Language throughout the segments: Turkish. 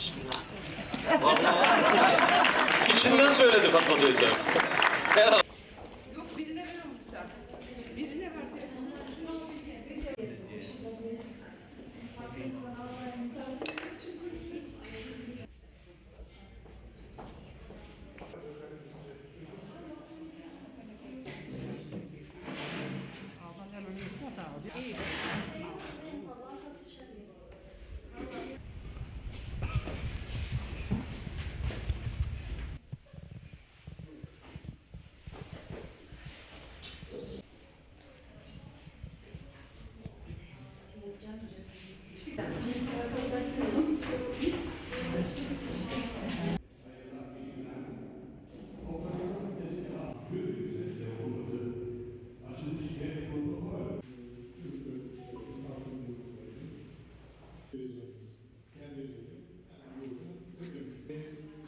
Bismillah. Vallahi söyledi Fatma teyze. Yok birine ver onu güzel. Birine ver telefonu.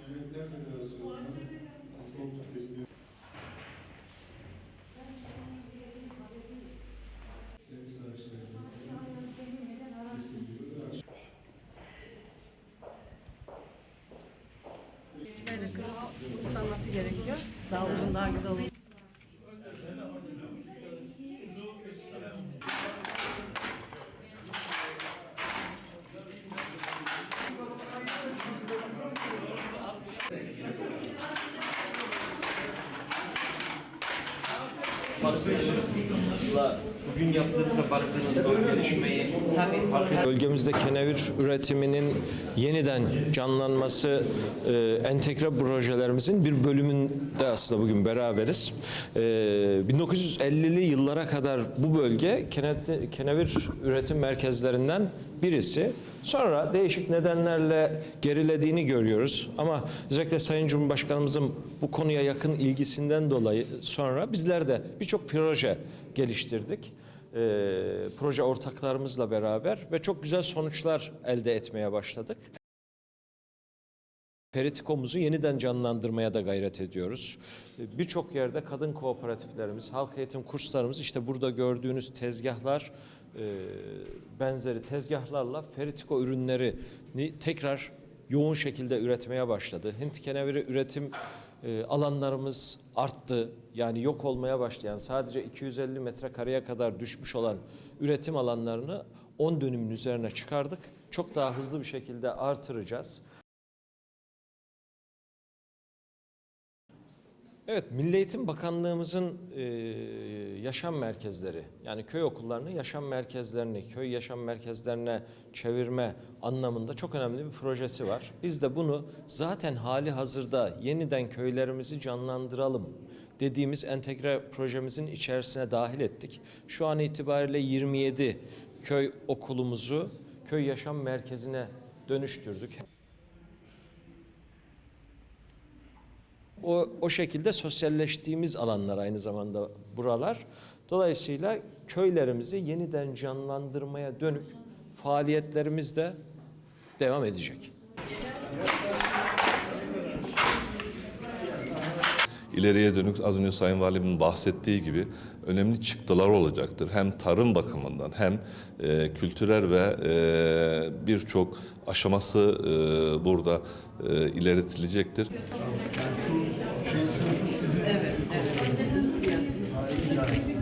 Emekliler Federasyonu'nun Antidot Türkçesi'ne Böyle ıslanması gerekiyor. Daha uzun, daha güzel olur. Bugün fark Bölgemizde kenevir üretiminin yeniden canlanması e, entegre projelerimizin bir bölümünde aslında bugün beraberiz. E, 1950'li yıllara kadar bu bölge kene- kenevir üretim merkezlerinden birisi. Sonra değişik nedenlerle gerilediğini görüyoruz. Ama özellikle Sayın Cumhurbaşkanımızın bu konuya yakın ilgisinden dolayı sonra bizler de birçok proje geliştirdik e, proje ortaklarımızla beraber ve çok güzel sonuçlar elde etmeye başladık. Peritikomuzu yeniden canlandırmaya da gayret ediyoruz. E, Birçok yerde kadın kooperatiflerimiz, halk eğitim kurslarımız işte burada gördüğünüz tezgahlar e, benzeri tezgahlarla Feritiko ürünlerini tekrar yoğun şekilde üretmeye başladı. Hint keneviri üretim e, alanlarımız arttı. Yani yok olmaya başlayan sadece 250 metrekareye kadar düşmüş olan üretim alanlarını 10 dönümün üzerine çıkardık. Çok daha hızlı bir şekilde artıracağız. Evet, Milli Eğitim Bakanlığımızın e, yaşam merkezleri, yani köy okullarını yaşam merkezlerini, köy yaşam merkezlerine çevirme anlamında çok önemli bir projesi var. Biz de bunu zaten hali hazırda yeniden köylerimizi canlandıralım dediğimiz entegre projemizin içerisine dahil ettik. Şu an itibariyle 27 köy okulumuzu köy yaşam merkezine dönüştürdük. O, o şekilde sosyalleştiğimiz alanlar aynı zamanda buralar. Dolayısıyla köylerimizi yeniden canlandırmaya dönük faaliyetlerimiz de devam edecek. ileriye dönük az önce Sayın Valim'in bahsettiği gibi önemli çıktılar olacaktır. Hem tarım bakımından hem e, kültürel ve e, birçok aşaması e, burada e, Thank you.